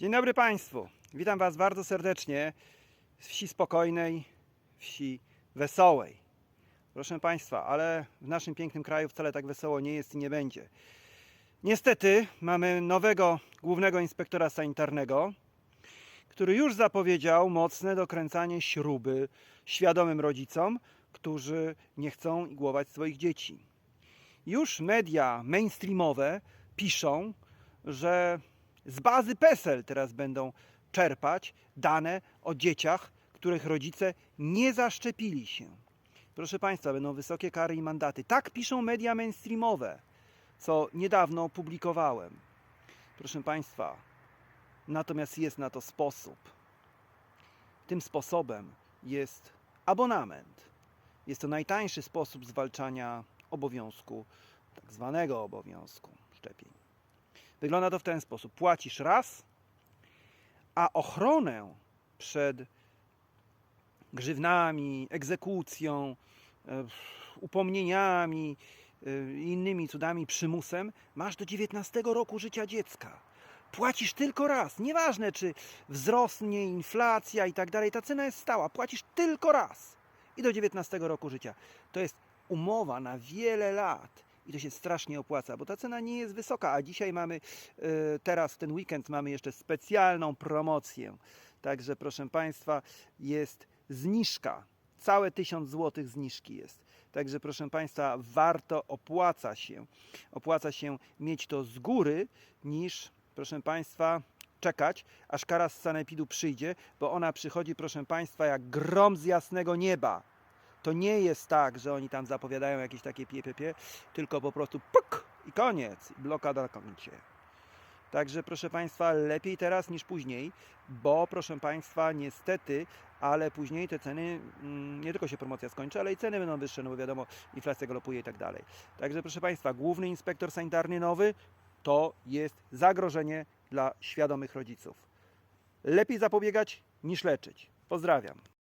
Dzień dobry Państwu. Witam Was bardzo serdecznie z wsi spokojnej, wsi wesołej. Proszę Państwa, ale w naszym pięknym kraju wcale tak wesoło nie jest i nie będzie. Niestety mamy nowego głównego inspektora sanitarnego, który już zapowiedział mocne dokręcanie śruby świadomym rodzicom, którzy nie chcą igłować swoich dzieci. Już media mainstreamowe piszą, że z bazy PESEL teraz będą czerpać dane o dzieciach, których rodzice nie zaszczepili się. Proszę Państwa, będą wysokie kary i mandaty. Tak piszą media mainstreamowe, co niedawno opublikowałem. Proszę Państwa, natomiast jest na to sposób. Tym sposobem jest abonament. Jest to najtańszy sposób zwalczania obowiązku, tak zwanego obowiązku szczepień. Wygląda to w ten sposób. Płacisz raz, a ochronę przed grzywnami, egzekucją, e, upomnieniami e, innymi cudami, przymusem masz do 19 roku życia dziecka. Płacisz tylko raz. Nieważne, czy wzrosnie inflacja i tak dalej, ta cena jest stała. Płacisz tylko raz. I do 19 roku życia. To jest umowa na wiele lat. I to się strasznie opłaca, bo ta cena nie jest wysoka, a dzisiaj mamy, e, teraz w ten weekend mamy jeszcze specjalną promocję. Także proszę Państwa, jest zniżka. Całe 1000 zł zniżki jest. Także proszę Państwa, warto, opłaca się. Opłaca się mieć to z góry, niż proszę Państwa czekać, aż kara z sanepidu przyjdzie, bo ona przychodzi, proszę Państwa, jak grom z jasnego nieba. To nie jest tak, że oni tam zapowiadają jakieś takie pie, tylko po prostu puk i koniec. Blokada na koncie. Także proszę Państwa, lepiej teraz niż później, bo proszę Państwa, niestety, ale później te ceny, mm, nie tylko się promocja skończy, ale i ceny będą wyższe, no bo wiadomo, inflacja galopuje i tak dalej. Także proszę Państwa, główny inspektor sanitarny nowy to jest zagrożenie dla świadomych rodziców. Lepiej zapobiegać niż leczyć. Pozdrawiam.